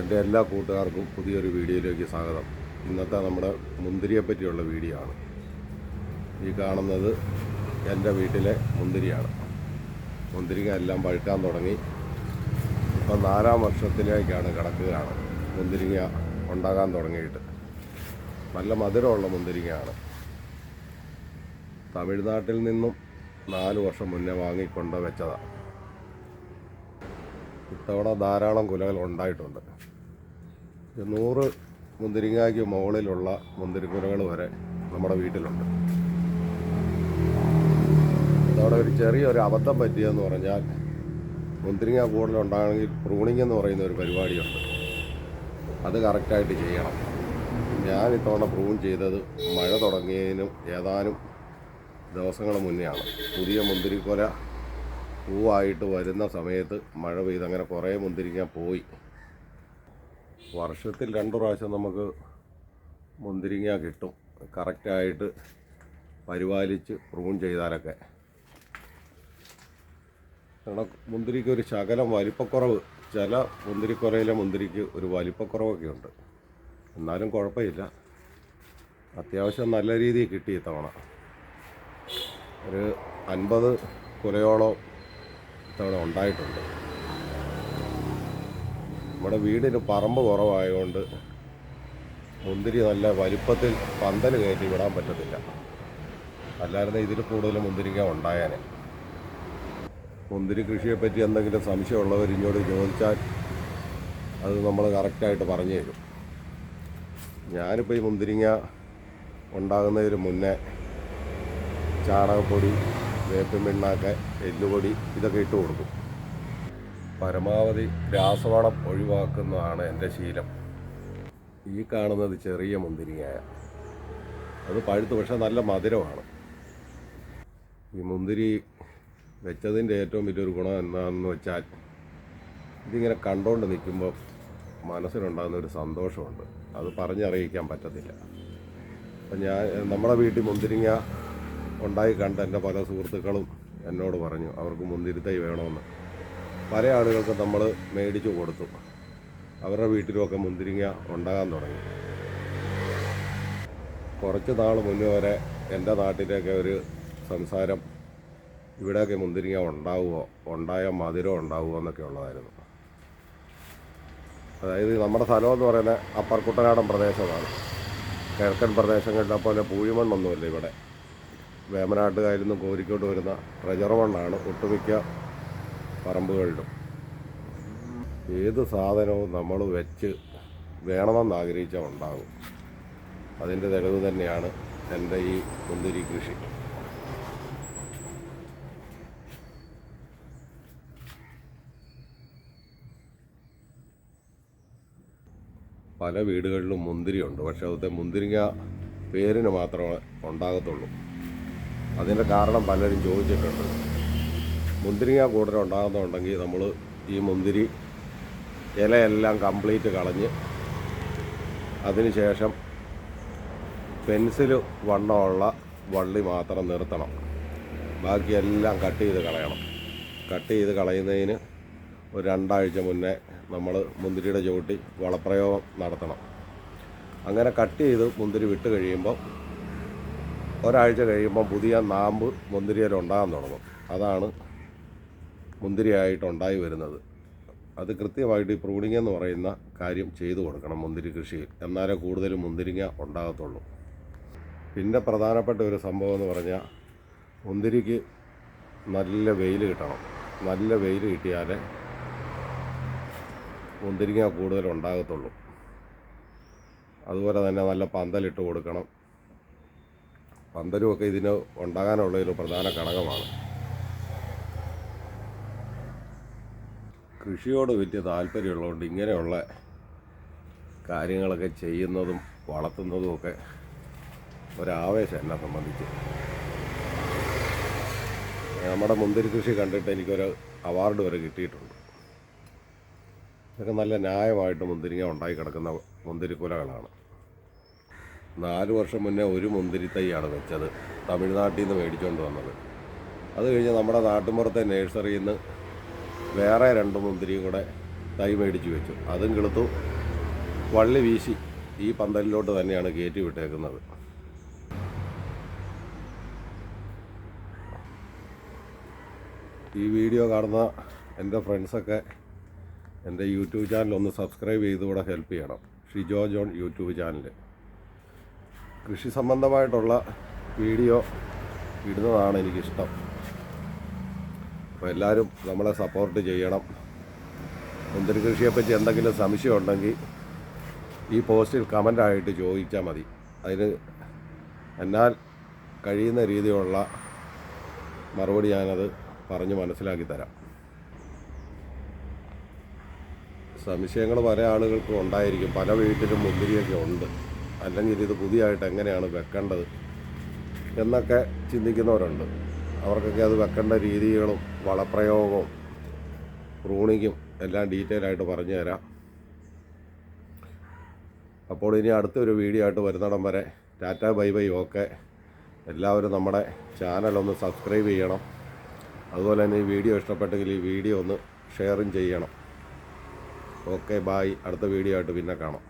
എന്റെ എല്ലാ കൂട്ടുകാർക്കും പുതിയൊരു വീഡിയോയിലേക്ക് സ്വാഗതം. ഇന്നത്തെ നമ്മുടെ മുന്തിരിയെ പറ്റിയുള്ള വീഡിയോ ആണ്. ഈ കാണുന്നത് എന്റെ വീട്ടിലെ മുന്തിരിയാണ്. മുന്തിരിങ്ങ എല്ലാം പഴുക്കാൻ തുടങ്ങി. ഇപ്പം നാലാം വർഷത്തിലേക്കാണ് കിടക്കുകയാണ് മുന്തിരിങ്ങ ഉണ്ടാകാൻ തുടങ്ങിയിട്ട്. നല്ല മധുരമുള്ള മുന്തിരിങ്ങയാണ്. തമിഴ്നാട്ടിൽ നിന്നും നാല് വർഷം മുന്നേ വാങ്ങിക്കൊണ്ട് വെച്ചതാണ്. ഇത്തവണ ധാരാളം കുലകൾ ഉണ്ടായിട്ടുണ്ട്. നൂറ് മുന്തിരിങ്ങയ്ക്ക് മുകളിലുള്ള മുന്തിരിക്കുരകൾ വരെ നമ്മുടെ വീട്ടിലുണ്ട്. അവിടെ ഒരു ചെറിയൊരു അബദ്ധം പറ്റിയെന്ന് പറഞ്ഞാൽ മുന്തിരിങ്ങ കൂടുതലുണ്ടാകണമെങ്കിൽ പ്രൂണിംഗ് എന്ന് പറയുന്ന ഒരു പരിപാടിയുണ്ട്. അത് കറക്റ്റായിട്ട് ചെയ്യണം. ഞാൻ ഇത്തവണ പ്രൂൺ ചെയ്തത് മഴ തുടങ്ങിയതിനും ഏതാനും ദിവസങ്ങൾ മുന്നെയാണ്. പുതിയ മുന്തിരിക്കൊല പൂവായിട്ട് വരുന്ന സമയത്ത് മഴ പെയ്ത് അങ്ങനെ കുറേ മുന്തിരിങ്ങ പോയി. വർഷത്തിൽ രണ്ട് പ്രാവശ്യം നമുക്ക് മുന്തിരിങ്ങ കിട്ടും. കറക്റ്റായിട്ട് പരിപാലിച്ച് പ്രൂൺ ചെയ്താലൊക്കെ. കാരണം മുന്തിരിക്ക് ഒരു ശകലം വലിപ്പക്കുറവ്. ചില മുന്തിരിക്കുറയിലെ മുന്തിരിക്ക് ഒരു വലിപ്പക്കുറവൊക്കെ ഉണ്ട്. എന്നാലും കുഴപ്പമില്ല. അത്യാവശ്യം നല്ല രീതിയിൽ കിട്ടി ഇത്തവണ. ഒരു അൻപത് കുലയോളം ഇത്തവണ ഉണ്ടായിട്ടുണ്ട്. നമ്മുടെ വീടിന് പറമ്പ് കുറവായതുകൊണ്ട് മുന്തിരി നല്ല വലിപ്പത്തിൽ പന്തൽ കയറ്റി വിടാൻ പറ്റത്തില്ല. അല്ലാതെ ഇതിൽ കൂടുതൽ മുന്തിരിക്ക ഉണ്ടായേനെ. മുന്തിരി കൃഷിയെപ്പറ്റി എന്തെങ്കിലും സംശയമുള്ളവർ ഇങ്ങോട്ട് ചോദിച്ചാൽ അത് നമ്മൾ കറക്റ്റായിട്ട് പറഞ്ഞു തരും. ഞാനിപ്പോൾ ഈ മുന്തിരിങ്ങ ഉണ്ടാകുന്നതിന് മുന്നേ ചാണകപ്പൊടി വേപ്പിൻ പിണ്ണാക്ക് എല്ലുപൊടി ഇതൊക്കെ ഇട്ട് കൊടുക്കും. പരമാവധി രാസവളം ഒഴിവാക്കുന്നതാണ് എന്റെ ശീലം. ഈ കാണുന്നത് ചെറിയ മുന്തിരിങ്ങായ. അത് പഴുത്ത് പക്ഷേ നല്ല മധുരമാണ്. ഈ മുന്തിരി വെച്ചതിന്റെ ഏറ്റവും വലിയൊരു ഗുണം എന്താണെന്ന് വെച്ചാൽ ഇതിങ്ങനെ കണ്ടുകൊണ്ട് നിൽക്കുമ്പോൾ മനസ്സിലുണ്ടാകുന്ന ഒരു സന്തോഷമുണ്ട്. അത് പറഞ്ഞറിയിക്കാൻ പറ്റത്തില്ല. അപ്പം ഞാൻ നമ്മുടെ വീട്ടിൽ മുന്തിരിങ്ങ ഉണ്ടായി കണ്ട എന്റെ പല സുഹൃത്തുക്കളും എന്നോട് പറഞ്ഞു അവർക്ക് മുന്തിരിത്തൈ വേണമെന്ന്. പല ആളുകൾക്ക് നമ്മൾ മേടിച്ചു കൊടുത്തു. അവരുടെ വീട്ടിലുമൊക്കെ മുന്തിരിങ്ങ ഉണ്ടാകാൻ തുടങ്ങി. കുറച്ച് നാൾ മുന്നേ വരെ എന്റെ നാട്ടിലൊക്കെ ഒരു സംസാരം ഇവിടെയൊക്കെ മുന്തിരിങ്ങ ഉണ്ടാവുമോ ഉണ്ടായ മധുരം ഉണ്ടാവുമോ എന്നൊക്കെ ഉള്ളതായിരുന്നു. അതായത് നമ്മുടെ സ്ഥലം എന്ന് പറയുന്നത് അപ്പർ കുട്ടനാടൻ പ്രദേശമാണ്. കിഴക്കൻ പ്രദേശങ്ങളിലെ പോലെ പൂഴിമണ്ണൊന്നുമില്ല ഇവിടെ. വേമനാട്ടുകാരിൽ നിന്നും കോരിക്കോട്ട് വരുന്ന ട്രജർ മണ്ണാണ് ഒട്ടുമിക്ക പറമ്പുകളിലും. ഏത് സാധനവും നമ്മൾ വെച്ച് വേണമെന്ന് ആഗ്രഹിച്ചാൽ ഉണ്ടാകും. അതിന്റെ തെളിവ് തന്നെയാണ് എന്റെ ഈ മുന്തിരി കൃഷി. പല വീടുകളിലും മുന്തിരിയുണ്ട്. പക്ഷെ അവിടുത്തെ മുന്തിരിങ്ങ പേരിന് മാത്രമേ ഉണ്ടാകത്തുള്ളൂ. അതിന്റെ കാരണം പലരും ചോദിച്ചിട്ടുണ്ട്. മുന്തിരിങ്ങ കൂടുതൽ ഉണ്ടാകുന്നുണ്ടെങ്കിൽ നമ്മൾ ഈ മുന്തിരി ഇലയെല്ലാം കംപ്ലീറ്റ് കളഞ്ഞ് അതിനുശേഷം പെൻസിൽ വണ്ണമുള്ള വള്ളി മാത്രം നിർത്തണം. ബാക്കിയെല്ലാം കട്ട് ചെയ്ത് കളയണം. കട്ട് ചെയ്ത് കളയുന്നതിന് ഒരു രണ്ടാഴ്ച മുന്നേ നമ്മൾ മുന്തിരിയുടെ ചുവട്ടി വളപ്രയോഗം നടത്തണം. അങ്ങനെ കട്ട് ചെയ്ത് മുന്തിരി വിട്ട് കഴിയുമ്പോൾ ഒരാഴ്ച കഴിയുമ്പോൾ പുതിയ നാമ്പ് മുന്തിരിയിൽ ഉണ്ടാകാൻ തുടങ്ങും. അതാണ് മുന്തിരിയായിട്ട് ഉണ്ടായി വരുന്നത്. അത് കൃത്യമായിട്ട് ഈ പ്രൂണിങ് എന്ന് പറയുന്ന കാര്യം ചെയ്തു കൊടുക്കണം മുന്തിരി കൃഷിയിൽ. എന്നാലേ കൂടുതൽ മുന്തിരിങ്ങ ഉണ്ടാകത്തുള്ളൂ. പിന്നെ പ്രധാനപ്പെട്ട ഒരു സംഭവം എന്ന് പറഞ്ഞാൽ മുന്തിരിക്ക് നല്ല വെയിൽ കിട്ടണം. നല്ല വെയിൽ കിട്ടിയാലേ മുന്തിരിങ്ങ കൂടുതൽ ഉണ്ടാകത്തുള്ളൂ. അതുപോലെ തന്നെ നല്ല പന്തലിട്ട് കൊടുക്കണം. പന്തലുമൊക്കെ ഇതിന് ഉണ്ടാകാനുള്ളതിൽ പ്രധാന ഘടകമാണ്. കൃഷിയോട് വലിയ താല്പര്യമുള്ളതുകൊണ്ട് ഇങ്ങനെയുള്ള കാര്യങ്ങളൊക്കെ ചെയ്യുന്നതും വളർത്തുന്നതും ഒക്കെ ഒരാവേശം എന്നെ സംബന്ധിച്ച്. നമ്മുടെ മുന്തിരി കൃഷി കണ്ടിട്ട് എനിക്കൊരു അവാർഡ് വരെ കിട്ടിയിട്ടുണ്ട്. ഇതൊക്കെ നല്ല ന്യായമായിട്ട് മുന്തിരിങ്ങ ഉണ്ടായി കിടക്കുന്ന മുന്തിരിക്കുലകളാണ് നാല് വർഷം മുന്നേ ഒരു മുന്തിരി തൈയാണ് വെച്ചത്. തമിഴ്നാട്ടിൽ നിന്ന് മേടിച്ചുകൊണ്ട് വന്നത്. അത് കഴിഞ്ഞ് നമ്മുടെ നാട്ടുമ്പുറത്തെ നേഴ്സറിയിൽ നിന്ന് വേറെ രണ്ട് മുന്തിരിയും കൂടെ തൈ മേടിച്ച് വെച്ചു. അതും കിളുത്തു. വള്ളി വീശി ഈ പന്തലിലോട്ട് തന്നെയാണ് കയറ്റി വിട്ടേക്കുന്നത്. ഈ വീഡിയോ കാണുന്ന എന്റെ ഫ്രണ്ട്സൊക്കെ എന്റെ യൂട്യൂബ് ചാനൽ ഒന്ന് സബ്സ്ക്രൈബ് ചെയ്തുകൂടെ ഹെൽപ്പ് ചെയ്യണം. ഷിജോ ജോൺ യൂട്യൂബ് ചാനൽ കൃഷി സംബന്ധമായിട്ടുള്ള വീഡിയോ ഇടുന്നതാണ് എനിക്കിഷ്ടം. അപ്പോൾ എല്ലാവരും നമ്മളെ സപ്പോർട്ട് ചെയ്യണം. മുന്തിരി കൃഷിയെപ്പറ്റി എന്തെങ്കിലും സംശയം ഉണ്ടെങ്കിൽ ഈ പോസ്റ്റിൽ കമന്റായിട്ട് ചോദിച്ചാൽ മതി. അതിന് എന്നാൽ കഴിയുന്ന രീതിയിലുള്ള മറുപടി ഞാനത് പറഞ്ഞ് മനസ്സിലാക്കി തരാം. സംശയങ്ങൾ പല ആളുകൾക്കും ഉണ്ടായിരിക്കും. പല വീട്ടിലും മുന്തിരിയൊക്കെ ഉണ്ട്. അല്ലെങ്കിൽ ഇത് പുതിയതായിട്ട് എങ്ങനെയാണ് വെക്കേണ്ടത് എന്നൊക്കെ ചിന്തിക്കുന്നവരുണ്ട്. അവർക്കൊക്കെ അത് വെക്കേണ്ട രീതികളും വളപ്രയോഗവും പ്രൂണിങ്ങും എല്ലാം ഡീറ്റെയിൽ ആയിട്ട് പറഞ്ഞു തരാം. അപ്പോൾ ഇനി അടുത്തൊരു വീഡിയോ ആയിട്ട് വരുന്നിടം വരെ ടാറ്റ ബൈ ബൈ ഓക്കെ എല്ലാവരും നമ്മുടെ ചാനൽ ഒന്ന് സബ്സ്ക്രൈബ് ചെയ്യണം. അതുപോലെ തന്നെ ഈ വീഡിയോ ഇഷ്ടപ്പെട്ടെങ്കിൽ ഈ വീഡിയോ ഒന്ന് ഷെയറും ചെയ്യണം. ഓക്കെ ബായ് അടുത്ത വീഡിയോ ആയിട്ട് പിന്നെ കാണാം.